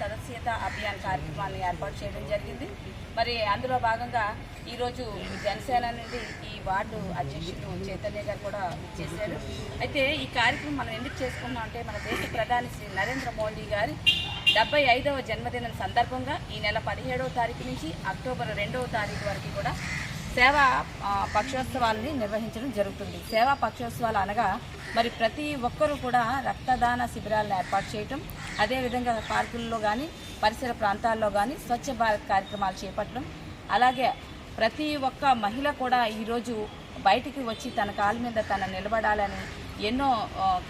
సదస్యత అభియాన్ కార్యక్రమాన్ని ఏర్పాటు చేయడం జరిగింది. మరి అందులో భాగంగా ఈరోజు జనసేన నుండి ఈ వార్డు అధ్యక్షుడు చైతన్య గారు కూడా చేశారు. అయితే ఈ కార్యక్రమం మనం ఎందుకు చేసుకున్నాం అంటే మన దేశ ప్రధాని శ్రీ నరేంద్ర మోడీ గారి డెబ్బై ఐదవ జన్మదినం సందర్భంగా ఈ నెల పదిహేడవ తారీఖు నుంచి అక్టోబర్ రెండవ తారీఖు వరకు కూడా సేవా పక్షోత్సవాలని నిర్వహించడం జరుగుతుంది. సేవా పక్షోత్సవాలు అనగా మరి ప్రతి ఒక్కరూ కూడా రక్తదాన శిబిరాలను ఏర్పాటు చేయటం అదేవిధంగా పార్కుల్లో కానీ పరిసర ప్రాంతాల్లో కానీ స్వచ్ఛ భారత్ కార్యక్రమాలు చేపట్టడం అలాగే ప్రతి ఒక్క మహిళ కూడా ఈరోజు బయటికి వచ్చి తన కాలు మీద తన నిలబడాలని ఎన్నో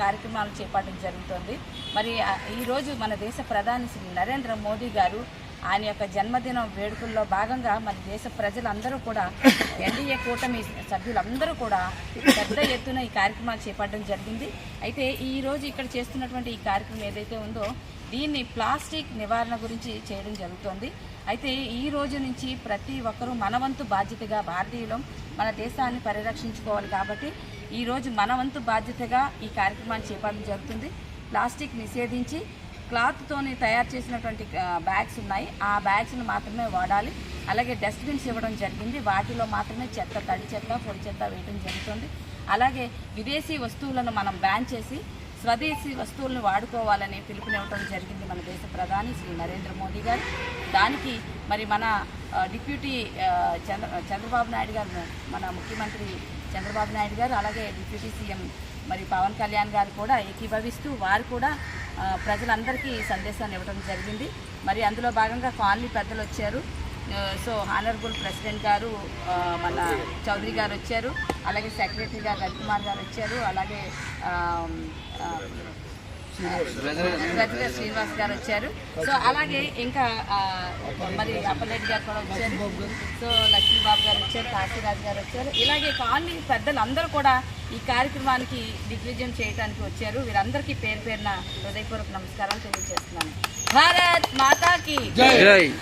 కార్యక్రమాలు చేపట్టడం జరుగుతుంది. మరి ఈరోజు మన దేశ ప్రధాని శ్రీ నరేంద్ర మోదీ గారు ఆయన యొక్క జన్మదినం వేడుకల్లో భాగంగా మన దేశ ప్రజలందరూ కూడా ఎన్డీఏ కూటమి సభ్యులందరూ కూడా పెద్ద ఎత్తున ఈ కార్యక్రమాలు చేపట్టడం జరిగింది. అయితే ఈ రోజు ఇక్కడ చేస్తున్నటువంటి ఈ కార్యక్రమం ఏదైతే ఉందో దీన్ని ప్లాస్టిక్ నివారణ గురించి చేయడం జరుగుతోంది. అయితే ఈ రోజు నుంచి ప్రతి ఒక్కరూ మనవంతు బాధ్యతగా భారతీయులం మన దేశాన్ని పరిరక్షించుకోవాలి కాబట్టి ఈ రోజు మనవంతు బాధ్యతగా ఈ కార్యక్రమాన్ని చేపట్టడం జరుగుతుంది. ప్లాస్టిక్ నిషేధించి క్లాత్తోని తయారు చేసినటువంటి బ్యాగ్స్ ఉన్నాయి. ఆ బ్యాగ్స్ని మాత్రమే వాడాలి. అలాగే డస్ట్బిన్స్ ఇవ్వడం జరిగింది. వాటిలో మాత్రమే చెత్త తడి చెత్త పొడి చెత్త వేయడం జరుగుతుంది. అలాగే విదేశీ వస్తువులను మనం బ్యాన్ చేసి స్వదేశీ వస్తువులను వాడుకోవాలని పిలుపునివ్వడం జరిగింది మన దేశ ప్రధాని శ్రీ నరేంద్ర మోదీ గారు. దానికి మరి మన డిప్యూటీ చంద్ర చంద్రబాబు నాయుడు గారు మన ముఖ్యమంత్రి చంద్రబాబు నాయుడు గారు అలాగే డిప్యూటీ సీఎం మరి పవన్ కళ్యాణ్ గారు కూడా ఏకీభవిస్తూ వారు కూడా ప్రజలందరికీ సందేశాన్ని ఇవ్వడం జరిగింది. మరి అందులో భాగంగా కాలనీ పెద్దలు వచ్చారు. సో ఆనరబుల్ ప్రెసిడెంట్ గారు మన చౌదరి గారు వచ్చారు. అలాగే సెక్రటరీ గారు రవికుమార్ గారు వచ్చారు. అలాగే ఆ, శ్రీనివాస్ గారు వచ్చారు. సో అలాగే ఇంకా మరి అప్పలరెడ్డి గారు కూడా వచ్చారు. సో లక్ష్మీబాబు గారు వచ్చారు కాశీరాజు గారు వచ్చారు. ఇలాగే కాలనీ పెద్దలు అందరూ కూడా ఈ కార్యక్రమానికి దిగ్విజయం చేయడానికి వచ్చారు. వీరందరికీ పేరు పేరున హృదయపూర్వక నమస్కారాలు తెలియజేస్తున్నాను. భారత్ మాతాకి జై.